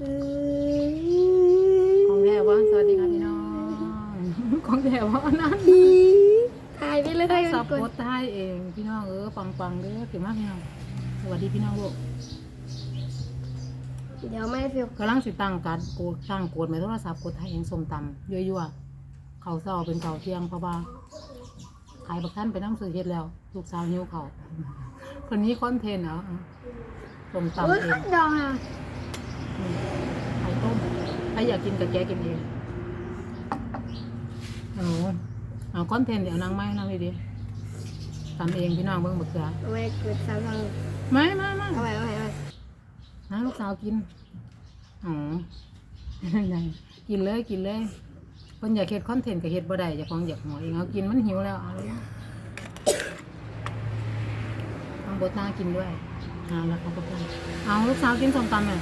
อืมของแท้ว่าสวัสดีค่ะพี่น้องของแท้ว่านั่นถ่ายไปเลยสับกโพดสท้ายเองพี่น้องเออปังปังๆเด้อเก่งมากพี่น้องสวัสดีพี่น้องลูกเดี๋ยวไม่ฟิลกำลังสิตั้งการโกดตั้งโกดในโทรศัพท์โกดไทยเองส้มตำยั่วๆเขาวเศร้าเป็นเขาวเที่ยงเพราะว่าขายบักท่านไปนั่งซื้อเฮ็ดแล้วลูกสาวหิวเขาวคนนี้คอนเทนต์เหรออะส้มตำอุ้ยเองดองอะอืมไข่ต้มใค รอยากกินกับแกกินเองเอาเอาคอนเทนต์เดี๋ยวนางไม้นางดีๆทำเองพี่น้องเบิ่งบักเสือเอาไว้เกิดสามทางไม่ไม่ไม่เอาไว้เอาไว้เอาไว้นะลูกสาวกินอ๋อไงกินเลยกินเลยเพิ่นอยากเฮ็ดคอนเทนต์ก็เฮ็ดบ่ได้อยากของอยากหัวเองเอากินมันหิวแล้วเอาเลยเอาบดตากินด้วยเอาแล้วเขาก็ไปเอาลูกสาวกินส้มตำไหม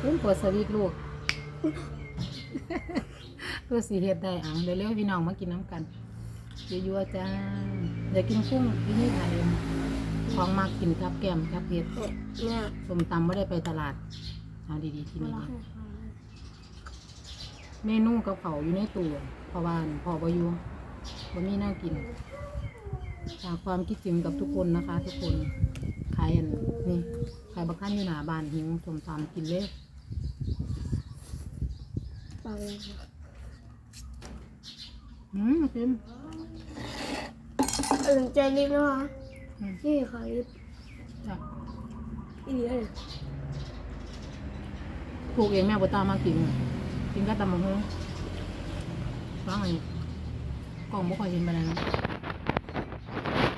เอาเพิ่นเปิดสวิตช์ลูกเพื่อสีเฮ็ดได้เอาเร็วๆพี่น้องมากินน้ำกันยั่วๆจ้าอยากกินกุ้งที่นี่ขายเองของมากกินกับแก้มกับเผ็ดเนี่ยส้มตำไม่ได้ไปตลาดเอาดีๆที่นี่เมนูกับเขาวอยู่ในตู้เพราะว่าพอบ่อยู่บ่มีแน่ากินฝากความคิดถึงกับทุกคนนะคะ ทุกคนขายอันนี่ขายบักขั้นอยู่หน้าบ้านหิวส้มตำกินเลย เปล่าเลยอืมกินเออใจรีบนะคะอืมนี่ขอรีบจ้ะอีกเลยปลูกเองแม่บ่ตามมากินกินก็ตำมะฮุ้งฟังอันนี้กล่องบ่ค่อยเห็นไปแล้วนะ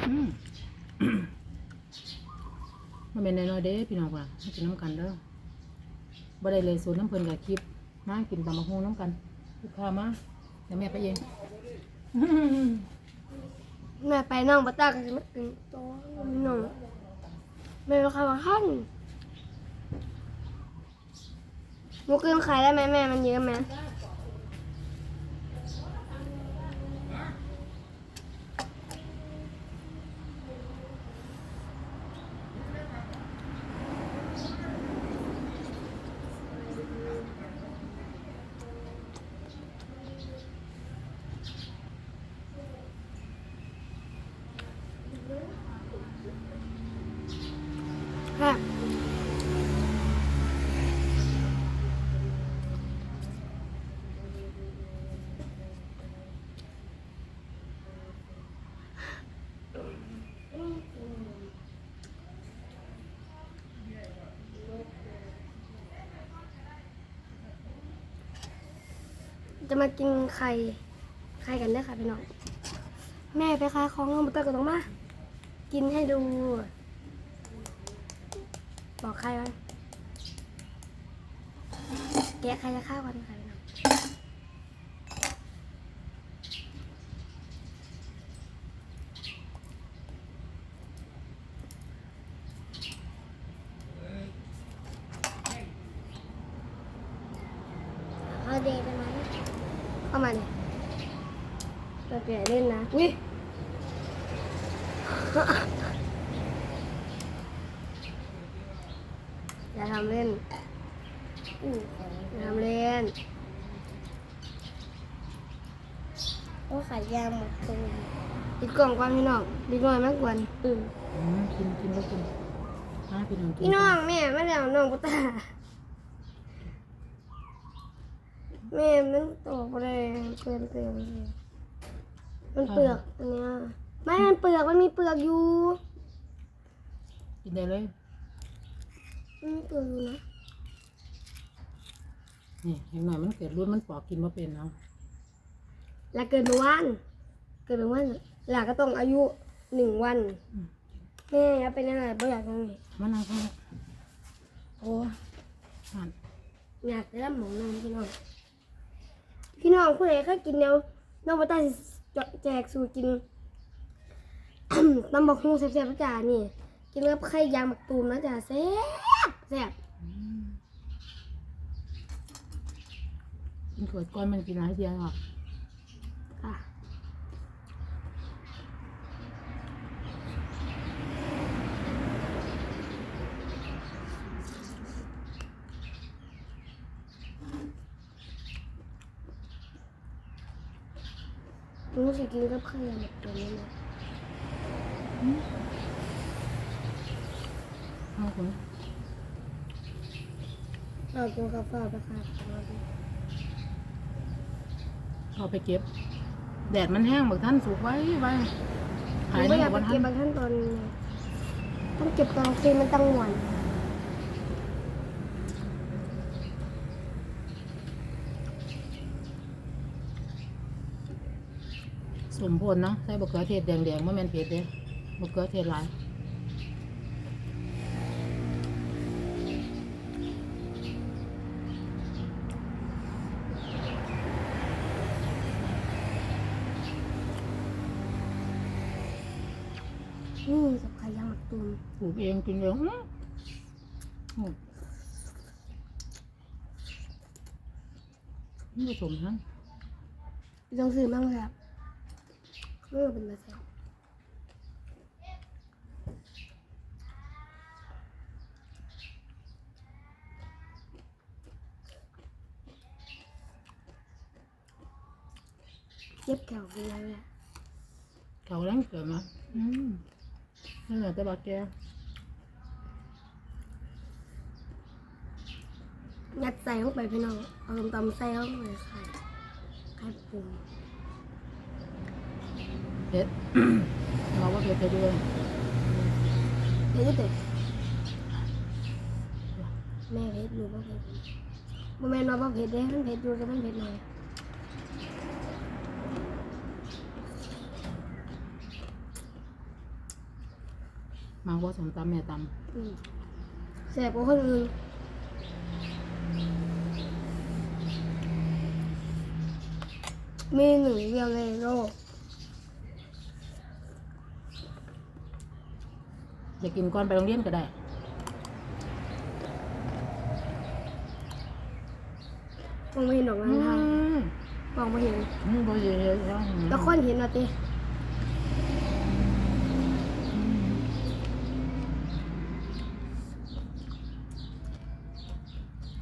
อืมมันเป็นน้อยๆเด้พี่น้องว่ามากินน้ำกันเด้อบ่ได้เลยสูตรน้ำเพิ่นกับคลิป มากินตำมะฮุ้งน้ำกันลูกค้ามาเดี๋ยวแม่ไปเองแม่ไปน้องบัตตากันจะไม่กินโตัวน้องแม่ไปขายมาขั้นหมูกึ่งขายได้ไหมแม่มันเยอะไหม ค่ะ จะมากินไข่ไข่กันเด้อค่ะพี่น้อง แม่ไปขายของน้องบัตเตอร์ก็ต้องมา กินให้ดู บอกใครไว้แกะใครจะฆ่าวันใครนะเอาเดย์ไปไหมเข้ามาเนี่ย เราเปลี่ยนเล่นนะอุ้ยอย่าทำเล่นอย่าทำเล่นโอ้ขายยางหมดตรงปิดกล่องก่อนพี่น้องปิดกล่องมากกว่าอืมอืมกินกินแล้วกินมาพี่น้องกินพี่น้องแม่ไม่ได้เอาน้องกุตาแม่มันตกไปเลยเปลือกเปลือก มันเปลือกอันเนี้ยไม่มันเปลือกมันมีเปลือกอยู่กินได้เลย มันมีเปลือกอยู่นะนี่อย่างหน่อยมันเกิดรุ่นมันปอกกินมาเป็นเนาะแล้วเกิดเมื่อวานเกิดเมื่อวานหลานก็ต้องอายุหนึ่งวันแม่อยากเป็นอะไรบ่อยากทำไงมานั่งข้างนอกโอ้หันอยากได้รับหมองนอนพี่น้องพี่น้องผู้ใดเคยกินแนวน้องบัตตา จแจกสูตรกินน้ำบอกฮูแซ่บๆนะจ้านี่ กินกับไข่ยางหมักตูมนะจ้าแซ่บแซ่บกินขวดก้อนมันกินหลายเดียหรอก รู้สึกกินกับไข่หมดตัวนี้เลยเอาคุณเรากินกาแฟไปค่ะเอาไปเก็บ แดดมันแห้งบักท่านสุกไว้ไว้หหายนูในไม่อยากไปวันทัเก็บนบางขั้นตอนนี้ต้องเก็บตอนกลางคืนมันตั้งหวน สมพลเนาะใส่บะเขือเทศแดงๆว่าแม่นเผ็ดเด้บะเขือเทศหลายนี่กับไข่ยางหมักตุนปลูกเองกินเองอื้ออื้อนี่ผสมทั้งต้องซื้อมั่งเลยครับ เออเป็นมาแซ่บเจ็บแขวเป็นไงเนี่ยเก่าแล้วเกิดมาอืมนี่แหละแต่บะแกยัดใส่เข้าไปพี่น้องเอาตำๆใส่เข้าไปไข่ไข่ปรุง เผ็ดเราว่าเผ็ดไปด้วยเผ็ดก็เผ็ดแม่เผ็ดอยู่บ่เผ็ดบ่แม่นว่าบ่เผ็ดเด้มันเผ็ดอยู่แต่มันเผ็ดหน่อยมาว่าสมตำแม่ตอืมแซ่บกว่าคนอื่นมีหนึ่งเดียวในโลกำอยากกินก่อนไปโรงเรียนก็ได้มองไม่เห็นดอกอืนั้นทางมมองไม่เห็นอืมบ่เยอะๆแล้วแล้วคนเห็นว่าติ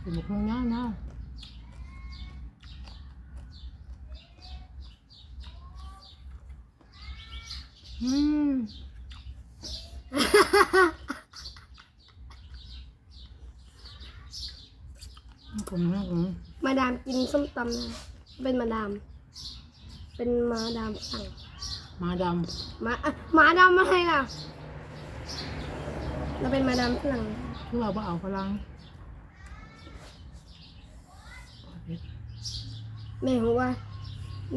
กินหมกหุ่งย่างนะอืม ผมนะผมมาดามกินส้มตำนะเป็นมาดาม เป็นมาดามสั่ง มาดมาอะมาดามอะไรล่ะ เราเป็นมาดามฝรั่งำคือว่าบ่เอาพลังแม่บอกว่า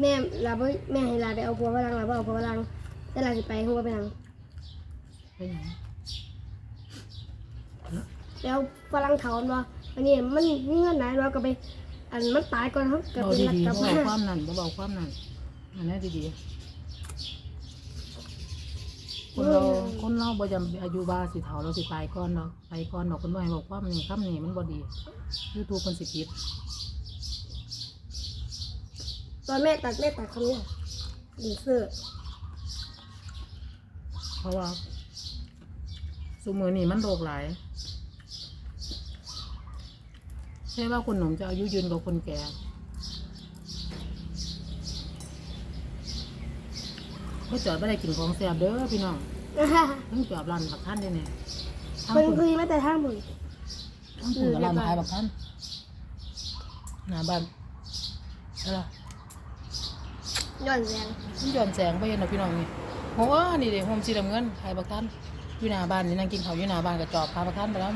แม่ลาบ่แม่ให้ลาไปเอาผัวฝรั่งลาบ่เอาผัวฝรั่งแต่ลาสิไปหัวไปหลังไปไหนแล้วฝรั่งเขาบ่ อันนี้มันมีเงินหลายเราก็ไป อันมันตายก่อนเขาก็เอาเป็นรักดีๆกลับบ่มาเอาความนั่นบ่เอาความนั่นอันนี้ดีๆคนเราคนเราบ่จำอายุบาสิเฒ่าเราสิตายก่อนเนาะไปก่อนเนาะคนบ่ให้บอกความนี่คำนี่มันบ่ดี YouTube เพิ่นสิปิดตอนแม่ตัดแม่ตัดคำนี้ดีเสื้อเพราะว่าสุมือนี่มันโรคหลาย ใช่ว่าคนหนุ่มจะอายุยืนกว่าคนแก่ก็จอดไม่ได้กินของแซ่บเด้อพี่น้องต้องจอดร้านบักท่านได้เนี่ยทั้งมันคุณคือไม่แต่ทางบุญทั้งคุณกับร้านขายบักท่านหน้าบ้านอะไรย้อนแสงมันย้อนแสงไปเห็นเนาะพี่น้องนี่โอ้นี่เด้โฮมสีดำเงินขายบักท่านอยู่หน้าบ้านนี่นั่งกินข้าวอยู่หน้าบ้านกับจอบพาบักท่านไปแล้ว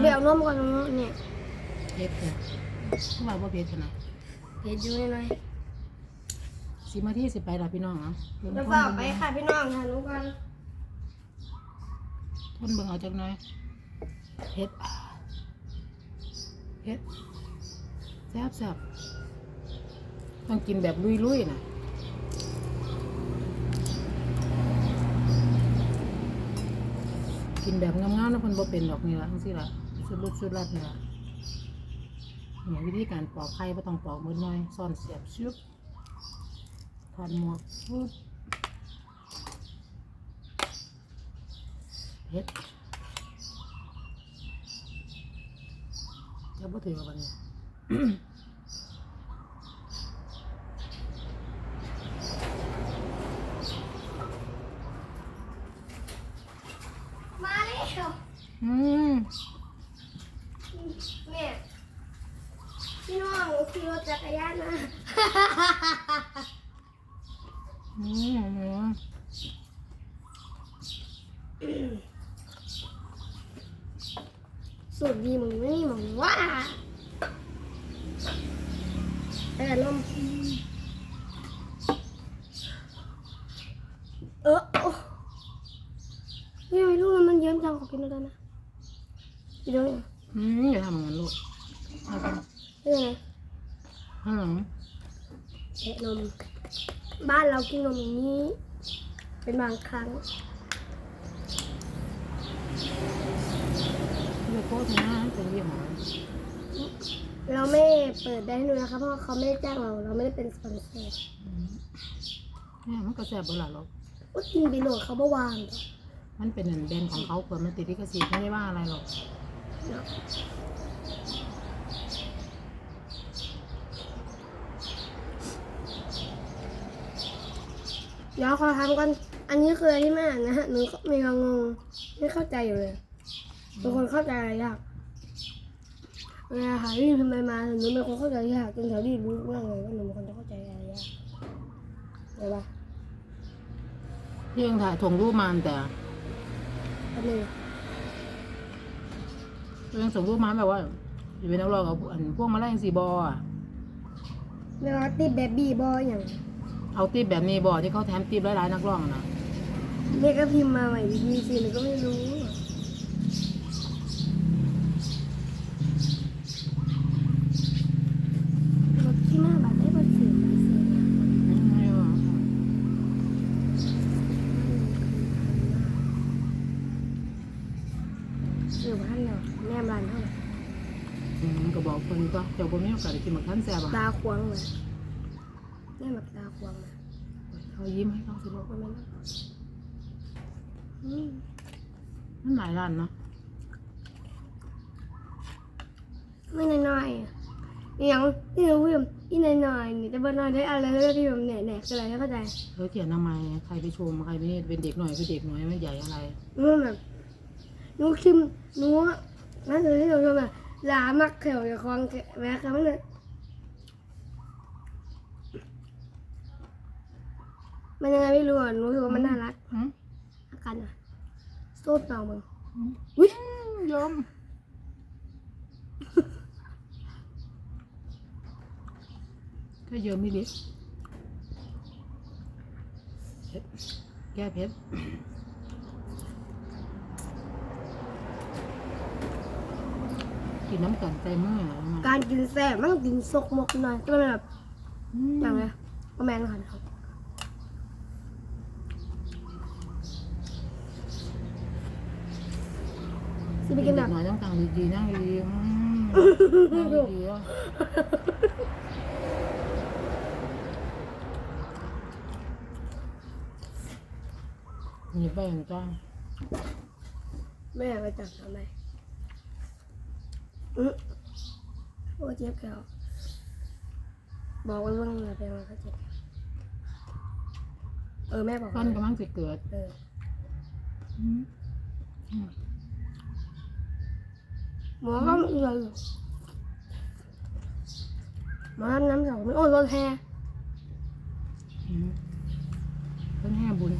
ไปเอานมก่อนเนาะเนี่ยเพชรเนี่ยคือว่าบ่เพชรขนาดเพจอยู่หน่อยสิมาที่สิไปล่ะพี่น้องเนาะเบิ่งแล้วทก็นไปค่ะพี่น้องค่ะหนูก่อนทนเบิ่งเอาจักหน่อยเพชรเพชรแซ่บแซ่บต้องกินแบบลุยๆนะกินแบบงามๆแล้วเพิ่นบ่เป็นดอกนี่ล่ะจังซี่ล่ะ สุดลุดสุดรัดนี่ล่ะเนี่ยวิธีการปอกไข่บ่ต้องปอกมือน้อยซ่อนเสียบชึบถอดหมวกปึ๊บเฮ็ดจะบ่ถือวันนี้ อืม แม่พี่น้องหนูขี่รถจักรยานนะ อืมอืม สูตรดีมึงไม่มีมึงว่าแต่นมเออโอ้ไม่ไม่รู้มันเยิ้มจังขอกินด้วยนะกินด้วยนะอืมอย่าทำอย่างนั้นลูกเอาไปนี่ไงข้างหลังแอะนมบ้านเรากินนมอย่างนี้ เป็นบางครั้ง เดี๋ยวโค้ชนะเป็นยี่ห้อเราไม่เปิดได้ให้ดูนะคะเพราะว่าเขาไม่ได้จ้างเราเราไม่ได้เป็นสปอนเซอร์อืมเนี่ยมันก็แซ่บเบอร์ละลูกว่ากินไปโหลดเขาเมื่อวานมันเป็นแบรนด์ของเขาเผื่อมันติดลิขสิทธิ์ไม่ได้ว่าอะไรหรอกเดี๋ยวขอทำก่อน อันนี้คืออะไรที่แม่อ่านนะฮะ หนูมีความงงไม่เข้าใจอยู่เลย บางคนเข้าใจอะไรยากเวลาหารีทำไมมาหนูเป็นคนเข้าใจยากจนแถวรีรู้เรื่องเลยว่าหนูเป็นคนจะเข้าใจอะไรยากเห็นปะที่ยังถ่ายถงรูปมาแต่อันนี้ยังส่งรูปมาแบบว่าจะเป็นนักร้องกับอันพวกมาไล่สีบออะเวลาติดแบบบีบอยอย่าง เอาตีบแบบนี้บอที่เขาแถมตีบหลายๆนักร้องอะนะเด็กก็พิมพ์มาใหม่ดีๆสิหนูก็ไม่รู้รถที่หน้าบัตรได้บัตรเสียบัตรเสีย อืมไม่ว่า อยู่บ้านเราแม่บ้านเท่าไหร่อืมก็บอกคนก็เจ้าบ่มีโอกาสได้กินหมักท่านแซ่บอะตาควงเลยแม่หมักตาควงเลยเขายิ้มให้เขาสิลูกประมาณนั้นอืมมันหลายร้านเนาะไม่น้อยๆอะอหย่างที่หนูพิมพ์อีน้อยๆนี่แต่บ่น้อยได้อะไรแล้วที่ผมแหน่ๆคืออะไรให้เข้าใจเขาเขียนทำไมใครไปชมใครไปนี่เป็นเด็กหน่อยคือเด็กหน่อยไม่ใหญ่อะไร มันแบบหนูคิมหนู นั่นคือที่หนูชมแบบหลามักเขียวกับคลองแม่ครับมันเลยมันยังไงไม่รู้อะหนูรู้สึกว่ามันน่ารักอืมอากันอะสูดเอามึงอืมอุ้ยยอมก็เยอะไม่ดิเผ็ดแก้เผ็ด กินน้ำกันใจมือเหรอมาการกินแซ่บมันต้องกินซกมกหน่อยก็มันแบบอืมอย่างไรก็แมนค่ะครับสิไปกินแบบหน่อยต้องตังดีๆนั่งดีๆอืมนั่งดีๆอะมีแป้งจ้า แม่ไปจับทำไมอื้อ โอ้เจ็บแก้วบอกไว้ว่าเงินเป็นวันเขาเจ็บเออแม่บอกฟันกำลังจะเกิดเอออืมอืมหมอก็เลยหมอทำน้ำสองไม่โอ้ยรถแฮอืมเพิ่นแห่บุญ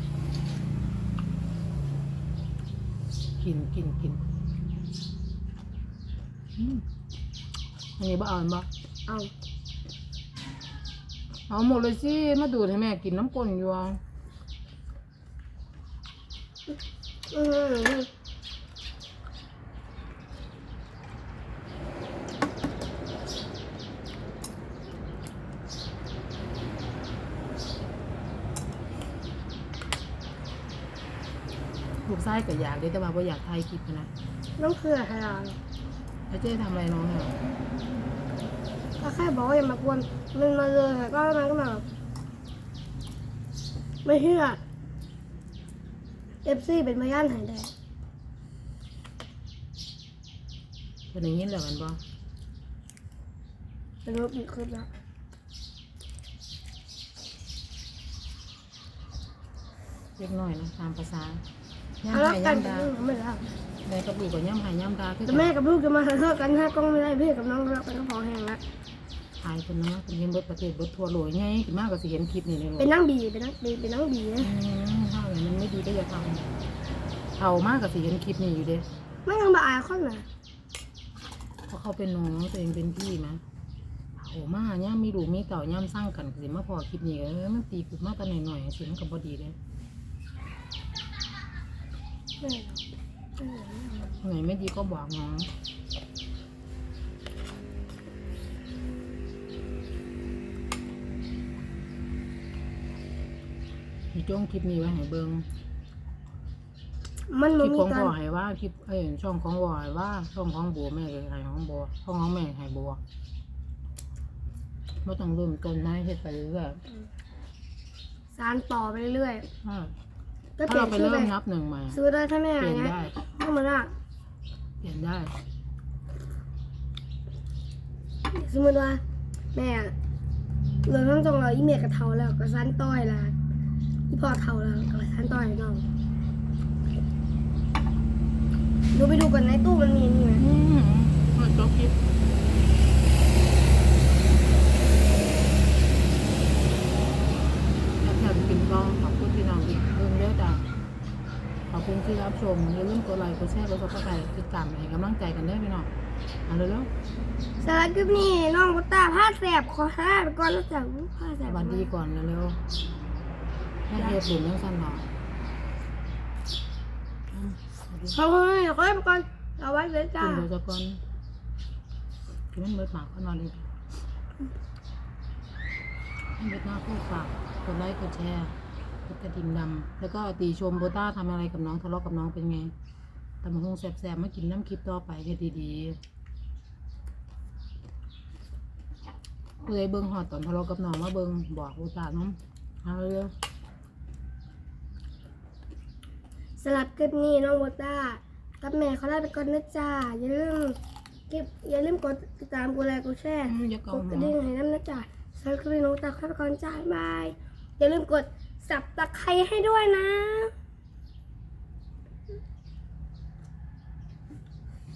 กินกินกินอืมอั นนี้บ่เอาอันบ่เอาเอาหมดเลยสิมาดูดให้แม่กินน้ำก้นอยู่อะอืมลูกไส้ก็อยากเลยแต่ว่าบ่อยากถ่ายคลิปนะ น้องเคืออะไรอะ แล้วเจ๊ทำอะไรน้องเหรอก็แค่บอกว่าอย่ามากวนมันมาเลยค่ะก็มันก็มาแบบไม่เชื่อเอฟซีเป็นพยานหายแดงเป็นอย่างนี้แหละมันบ่เป็นรูปอีกคลิปแล้วเล็กน้อยนะตามภาษาย่างเอาแล้วไห้กัย่านงเป็นดาเรื่องของมันแล้ว แม่กับลูกก็ย่ำหายย่ำตาคือแต่แม่กับลูกจะมาเลิกกันถ้ากล้องไม่ได้พี่กับน้องเรากันก็พอแห้งละหายคนนะเป็นเห็นเบิดประเทศเบิดทั่วโลกไงถึงมากก็สิเห็นคลิปนี่เลยเป็นนั่งบีเป็นนั่งบีเป็นนั่งบีนะถ้าอย่างมันไม่ดีก็อย่าทำเอามากก็สิเห็นคลิปนี้อยู่เด้ไม่ทำบาอายคนน่ะเพราะเขาเป็นน้องตัวเองเป็นพี่มะเอามาย่ำมีลูกมีเต่าย่ำสร้างกันก็สิมาพอคลิปนี้เออมันตีกุดมากกันหน่อยๆสิมันก็บ่ดีเลยแม่ ไหนไม่ดีก็บอกน้องมีจ้องคลิปนี้ไว้ให้เบิงมันคมัลินปมีของกาพ่รอให้ว่าคลิปเอ้ยช่องของวอให้ว่าช่องของบัวแม่ก็ให้ของบัวช่องของแม่ให้บัวไม่ต้องเริ่มต้นนะเฮ็ดไปเรื่อยสารต่อไปเรื่อยๆ ถ้าๆก็เปถ้าลี่ยเรานไปชื่อเริ่ไปมนับหนึ่งใหม่ ซื้อได้ถ้าแม่เปอะไรลี่ยนเงี้ยได้ต้องมาละเปลี่ยนได้ สมมติว่า แม่เราต้องจงเราอีเมลกับเทาแล้วก็สันต้อยละอีพอเทาแล้วก็สันต้อยน้องดูไปดูก่อนในตู้มันมีนี่ไหมอืมมันจบคลิปอยากอยากกินก็ขอบคุณพี่น้องอีกเรื่องเยอะจ้ะ ขอบคุณที่รับชมอย่าลืมกดไลค์กดแชร์กดซับสไครต์ติดตามให้กำลังใจกันเด้อพี่น้องเอาเร็วสารคลิปนี้น้องกุตาผ้าแสบขอห้าไปก่อนแล้วจากผ้าแสๆสบวัสดีก่อนเร็วๆให้เฮ็ดหลุมยังสั้นหน่อยอืมสวัสดีเขาเฮ้ยเขาไปก่อนเอาไว้เลยจ้า กินเดี๋ยวจะก่อนกินมันเบิดหมากก็นอนเลยให้เบิดหน้าพูดฝากกดไลค์กดแชร์ กดกระดิ่งดำแล้วก็ตีชมโบต้าทำอะไรกับน้องทะเลาะกับน้องเป็นไงทำมาคงแสบๆมากินน้ำคลิปต่อไปก็ดีๆผู้ใดเบิ่งหอดตอนทะเลาะกับน้องมาเบิ่งบอกโบต้าน้องเอาเร็วสำหรับคลิปนี้น้องโบต้ากับแม่เขาได้ไปก่อนนะจ้าอย่าลืมเก็บอย่าลืมกดติดตามกดไลค์กดแชร์ๆอืมอย่าเกากดหักระวดิ่งให้น้ำนะจ๊ะสำหรับคลิปนี้น้องโบต้าเข้าไปก่อนจ้าบายอย่าลืมกด สับตะไคร้ให้ด้วยนะ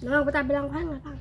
น้องโบต้าไปลองพังกันพัง